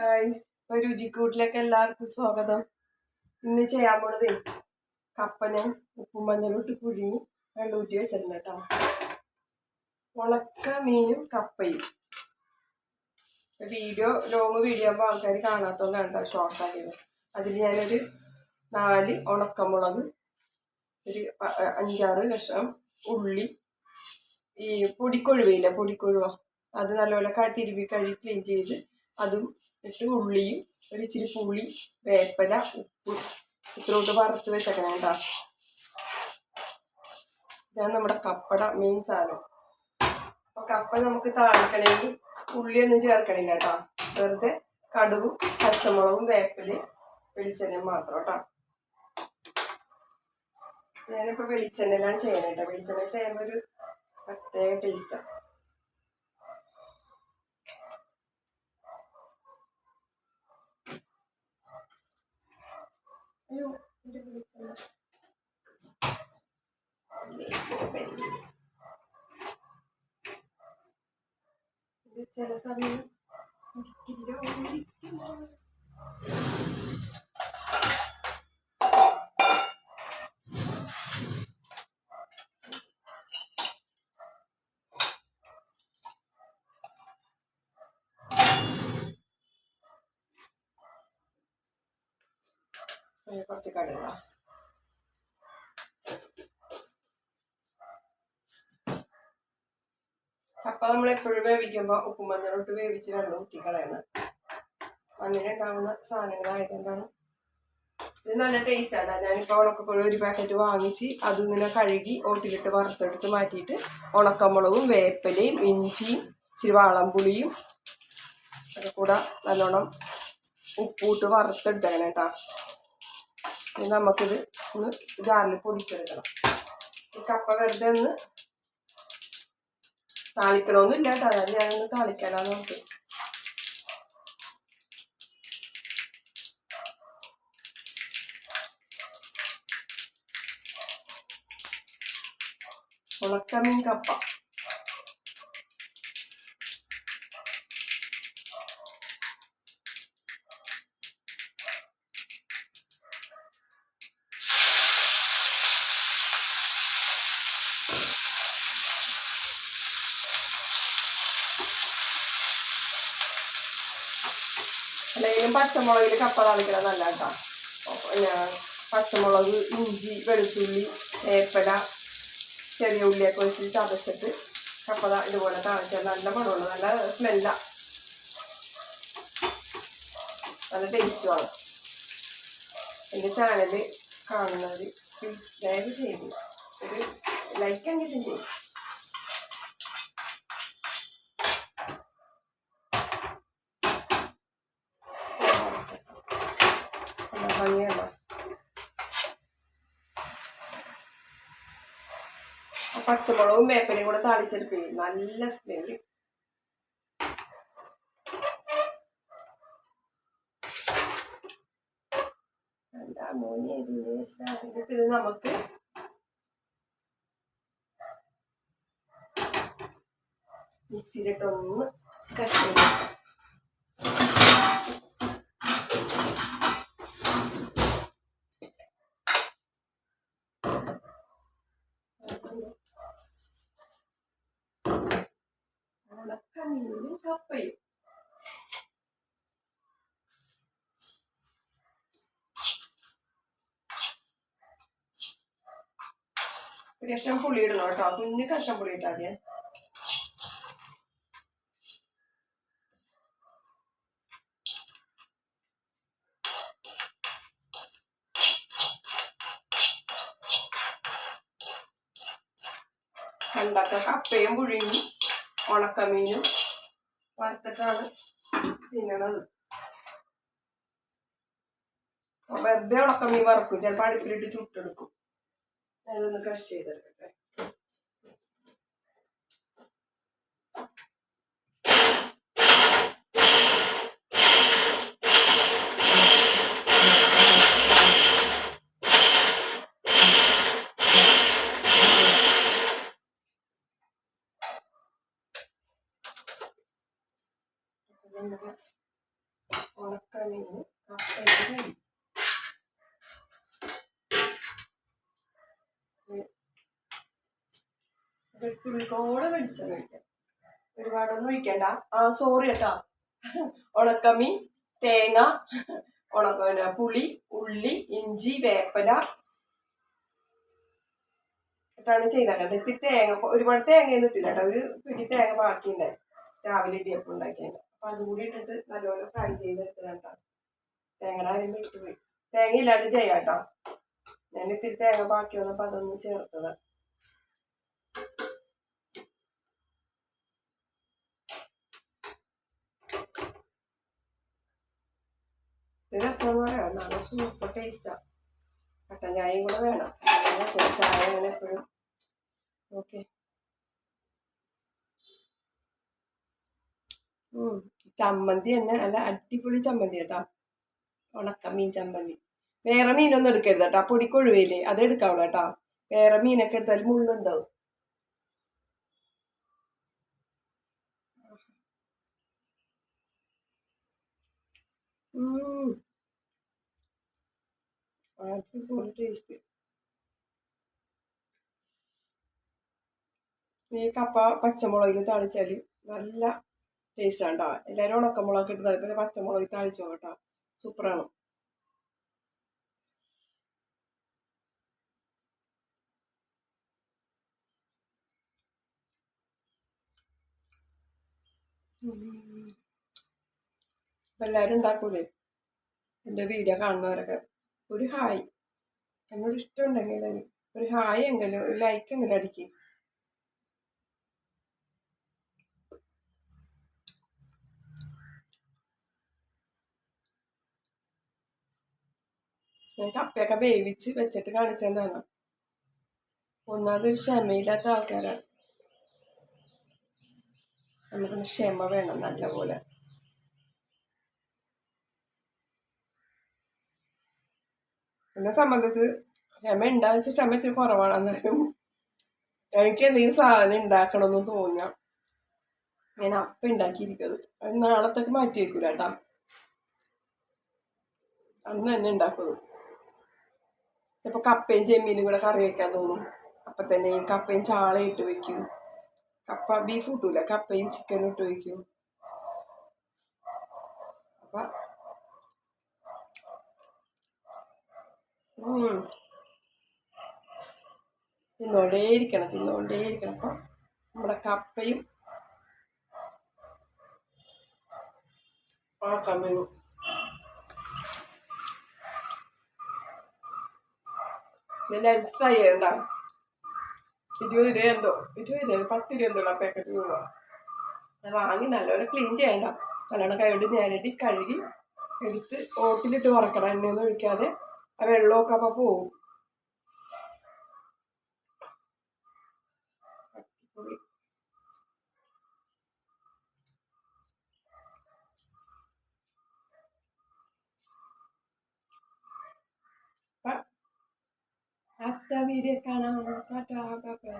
Guys രുചിക്കൂട്ടിലേക്ക് എല്ലാവർക്കും സ്വാഗതം. ഇന്ന് ചെയ്യാൻ പോണത് കപ്പ ഞാൻ ഉപ്പും മഞ്ഞളോട്ട് പുഴുങ്ങി വെള്ളൂറ്റി വെച്ചിട്ടുണ്ട് കേട്ടോ. ഉണക്ക മീനും കപ്പയും. വീഡിയോ ലോങ് വീഡിയോ ആകുമ്പോൾ ആൾക്കാർ കാണാത്തതുകൊണ്ടാണ് കേട്ടോ ഷോർട്ട് ആക്കിയത്. അതിൽ ഞാനൊരു നാല് ഉണക്കമുളക് ഒരു അഞ്ചാറ് കഷ്ണം ഉള്ളി ഈ പൊടിക്കൊഴുവയില്ല പൊടിക്കൊഴുവ? അത് നല്ലപോലെ തിരുമ്പി കഴുകി ക്ലീൻ ചെയ്ത് അതും ഇട്ട് ഉള്ളിയും ഒരു ഇച്ചിരി പുളി വേപ്പല ഉപ്പ്. ഇത്രയോട്ട് വറുത്ത് വെച്ചേക്കണം കേട്ടോ. ഇതാണ് നമ്മുടെ കപ്പട മെയിൻ സാധനം. അപ്പൊ കപ്പ നമുക്ക് താളിക്കണമെങ്കിൽ ഉള്ളിയൊന്നും ചേർക്കണില്ല കേട്ടോ. വെറുതെ കടുകും പച്ചമുളകും വേപ്പിൽ വെളിച്ചെണ്ണയും മാത്രം കേട്ടോ. ഞാനിപ്പോ വെളിച്ചെണ്ണയിലാണ് ചെയ്യണേട്ടോ വെളിച്ചെണ്ണ ചെയ്യുമ്പോൾ ഒരു പ്രത്യേക ടേസ്റ്റാണ് അയ്യോ ഇത് ചില സമയം കുറച്ച് കടുക കപ്പ നമ്മൾ എപ്പോഴും വേവിക്കുമ്പോൾ ഉപ്പും മഞ്ഞളിട്ട് വേവിച്ച് വെള്ളം ഊറ്റി കളയണം മണ്ണിലുണ്ടാവുന്ന സാധനങ്ങളായതുകൊണ്ടാണ്. ഇത് നല്ല ടേസ്റ്റാണ് ഞാനിപ്പോൾ ഉണക്കക്കുഴ ഒരു പാക്കറ്റ് വാങ്ങിച്ച് അതിങ്ങനെ കഴുകി ഓട്ടിലിട്ട് വറുത്തെടുത്ത് മാറ്റിയിട്ട് ഉണക്കമുളകും വേപ്പലയും ഇഞ്ചിയും ഇച്ചിരി വാളംപുളിയും ഒക്കെ കൂടെ നല്ലോണം ഉപ്പൂട്ട് ഇനി നമുക്കിത് ഒന്ന് ജാറിൽ പൊടിച്ചെടുക്കണം. ഈ കപ്പ വെറുതെ ഒന്ന് താളിക്കണമെന്നില്ല കേട്ടോ. ഞാനൊന്ന് താളിക്കാനാണ് നോക്ക്. ഉണക്കമീൻ കപ്പ. അല്ലെങ്കിലും പച്ചമുളകിൽ കപ്പ താളിക്കണം നല്ല കേട്ടോ പിന്നെ പച്ചമുളക് ഇഞ്ചി വെളുത്തുള്ളി ഏപ്പല ചെറിയ ഉള്ളിയൊക്കെ വെച്ച് ചതച്ചിട്ട് കപ്പ ഇതുപോലെ താളിച്ചാൽ നല്ല മണമുള്ള നല്ല സ്മെല്ല നല്ല ടേസ്റ്റുമാണ് എന്റെ ചാനൽ കാണുന്നവർ പ്ലീസ് ദയവ് ചെയ്ത് ഒരു ലൈക്ക് എങ്കിലും ചെയ്യും. പച്ചമുളകും വേപ്പനയും കൂടെ താളിച്ചെടുപ്പേ നല്ല സ്മെല്ല് ഇത് നമുക്ക് മിക്സിയിലിട്ടൊന്ന് കട്ട് ചെയ്ത് ഉണക്കമീനും കപ്പയും ഒരു കഷ്ണം പുളി ഇടണം കേട്ടോ. കുഞ്ഞ് കഷ്ണം പുളി ഇട്ടാ മതിയെ പണ്ടൊക്കെ കപ്പയും പുഴിയും ഉണക്കമീനും വറുത്തിട്ടാണ് തിന്നണത്. വെറുതെ ഉണക്കമീൻ വറക്കും. ചിലപ്പോൾ അടുപ്പിലിട്ട് ചുട്ടെടുക്കും. ಅದನ್ನು ಕಷ್ಟ ಇದ್ದಾರೆ ഉണക്കമീൻ തുള്ളിക്കോടെ വെളിച്ചെണ്ണ ഒഴിക്കാം ഒരുപാടൊന്നും ഒഴിക്കണ്ട. ആ സോറി കേട്ടാ. ഉണക്കമീൻ തേങ്ങ ഉണക്ക പുളി ഉള്ളി ഇഞ്ചി വേപ്പല ഇട്ടാണ് ചെയ്തേക്കണ്ടത്. ഇത്തിരി തേങ്ങ ഒരുപാട് തേങ്ങ ഇട്ടില്ല കേട്ടോ. ഒരു പിടി തേങ്ങ ബാക്കിയുണ്ടായി രാവിലെ ഇടിയപ്പം ഉണ്ടാക്കിയത്. അപ്പൊ അതും കൂടി ഇട്ടിട്ട് നല്ലപോലെ ഫ്രൈ ചെയ്തെടുത്തില്ല കേട്ടോ. തേങ്ങയുടെ അരിമ്പ് ഇട്ടുപോയി തേങ്ങ ഇല്ലാണ്ട് ചെയ്യാം കേട്ടോ. ഞാൻ ഇത്തിരി തേങ്ങ ബാക്കി വന്നപ്പോ അതൊന്ന് ചേർത്തത്. രസമെന്ന് പറയാം നല്ല സൂപ്പർ ടേസ്റ്റാ കട്ടൻ ചായയും കൂടെ വേണം. ചായ അങ്ങനെ എപ്പോഴും. ഓക്കെ ചമ്മന്തി തന്നെ നല്ല അടിപൊളി ചമ്മന്തി കേട്ടോ. ഉണക്ക മീൻ ചമ്മന്തി. വേറെ മീനൊന്നും എടുക്കരുത് കേട്ടോ. പൊടിക്കൊഴുവയില്ലേ അത് എടുക്കാവുള്ളൂ കേട്ടോ. വേറെ മീനൊക്കെ എടുത്താൽ മുള്ളുണ്ടാവും. ഉം. അടിപൊളി ടേസ്റ്റ് ഈ കപ്പ പച്ചമുളകിൽ താളിച്ചാൽ നല്ല ടേസ്റ്റ് ആണ് കേട്ടോ എല്ലാവരും ഉണക്കമുളകൊക്കെ ഇട്ട് താല്പര്യം പച്ചമുളകിൽ താളിച്ചോ കേട്ടോ സൂപ്പറാണ്. എല്ലാവരും ഉണ്ടാക്കൂലേ? എന്റെ വീഡിയോ കാണുന്നവരൊക്കെ. ഒരു ഹായ്. എന്നോട് ഇഷ്ടമുണ്ടെങ്കിൽ ഒരു ഹായ് എങ്കിലും ഒരു ലൈക്ക് എങ്കിലും അടിക്കും. ഞാൻ കപ്പയൊക്കെ വേവിച്ച് വെച്ചിട്ട് കാണിച്ചെന്താണ് ഒന്നാമത് ഒരു ക്ഷമയില്ലാത്ത ആൾക്കാരാണ്. നമുക്കൊന്ന് ക്ഷമ വേണം നല്ലപോലെ. എന്നെ സംബന്ധിച്ച് ക്ഷമ ഉണ്ടാന്ന് വെച്ചാൽ ക്ഷമ ഇത്തിരി കുറവാണ്. എനിക്ക് എന്തെങ്കിലും സാധനം ഉണ്ടാക്കണമെന്ന് തോന്നാം ഞാൻ അപ്പം ഉണ്ടാക്കിയിരിക്കുന്നത് അത് നാളത്തേക്ക് മാറ്റി വെക്കൂല കേട്ടാ. അന്ന് തന്നെ ഉണ്ടാക്കുന്നത് ചിലപ്പോൾ കപ്പയും ചെമ്മീനും കൂടെ കറി വെക്കാൻ തോന്നും. അപ്പം തന്നെ ഈ കപ്പയും ചാള ഇട്ട് വെക്കും. കപ്പ ബീഫ് കിട്ടൂല കപ്പയും ചിക്കനും ഇട്ട് വെക്കും. അപ്പം തിന്നോണ്ടേയിരിക്കണം തിന്നോണ്ടേയിരിക്കണം. അപ്പം നമ്മുടെ കപ്പയും ആ വേണം ഇതെല്ലാവരും ട്രൈ ചെയ്യണ്ട. ഇരുപത് രൂപ എന്തോ ഇരുപത് രൂപ പത്ത് രൂപ എന്തോ പാക്കറ്റ് രൂപ വാങ്ങി നല്ലപോലെ ക്ലീൻ ചെയ്യണ്ട. നല്ലോണം കൈകൊണ്ട് ഞാനിട്ട് കഴുകി എടുത്ത് ഓട്ടിലിട്ട് വറക്കണം എണ്ണയൊന്നും ഒഴിക്കാതെ. വെള്ളമൊക്കെ അപ്പോൾ പോവും അടിപൊളി. അപ്പൊ അടുത്ത വീഡിയോ കാണാം ടാറ്റാ ബൈ ബൈ